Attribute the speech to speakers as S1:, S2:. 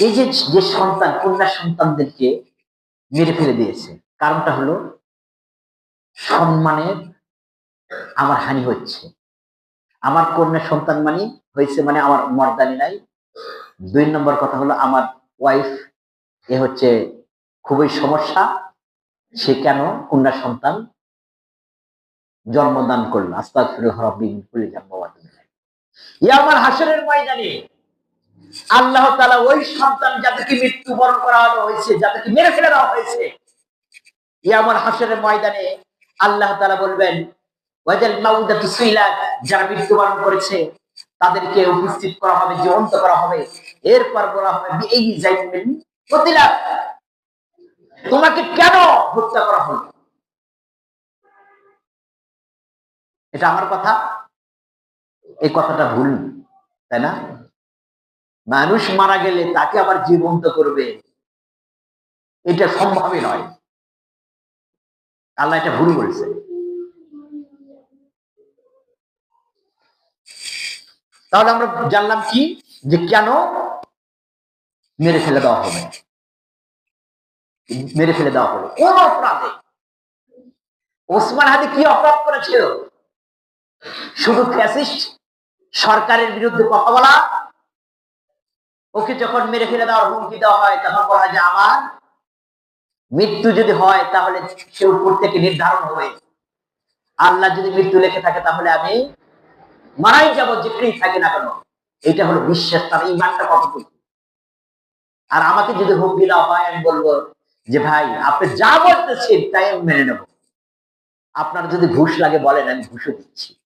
S1: এই যে যে সন্তান, কন্যা সন্তানদেরকে মেরে ফেলে দিয়েছে, কারণটা হলো সম্মানের আমার হানি হচ্ছে। আমার কন্যা সন্তান মানে হয়েছে মানে আমার মর্দানি নাই। দুই নম্বর কথা হলো আমার ওয়াইফ এ হচ্ছে খুবই সমস্যা, সে কেন কন্যা সন্তান জন্মদান করল? আস্তাক ফিরে হরবিন খুলে জন্মবাদ আমার হাসরের ময়দানে আল্লাহ তালা ওই সন্তান যাদেরকে মৃত্যুবরণ করা হয়েছে, যাদেরকে মেরে ফেলে দেওয়া হয়েছে আমার হাসরের ময়দানে আল্লাহ তালা বলবেন, ওয়াজাল মাউদাতু সুইলাত যারা মৃত্যুবরণ করেছে, তাদেরকে উপস্থিত করা হবে, জীবন্ত করা হবে। এরপর বলা হবে এই কতিলা তোমাকে কেন হত্যা করা হলো? এটা আমার কথা, এই কথাটা ভুল, তাই না? মানুষ মারা গেলে তাকে আবার জীবন্ত করবে। এটা সম্ভবই নয়। আল্লাহ এটা ভুল বলছে তাহলে আমরা জানলাম কি? যে কেন মেরে ফেলে দেওয়া হবে? মেরে ফেলে দেওয়া হলো। কোন অপরাধে? ওসমান হাদি কি অপরাধ করেছিল? শুধু ফ্যাসিস্ট সরকারের বিরুদ্ধে কথা বলা ওকে যখন মেরে ফেলে দেওয়ার হুমকি দেওয়া হয়, তখন বলা যে, আমার মৃত্যু যদি হয়, তাহলে সে উপর থেকে নির্ধারণ হবে। আল্লাহ যদি মৃত্যু লেখে থাকে, তাহলে আমি মারাই যাব যেখানেই থাকে না কেন। এটা হলো বিশ্বাস, তার ইমানটা কতটুকু? আর আমাকে যদি হুমকি দেওয়া হয়, আমি বলব যে, ভাই, আপনি যা বলতেছেন, তাই আমি মেনে নেব। আপনার যদি ঘুষ লাগে, বলেন, আমি ঘুষও দিচ্ছি।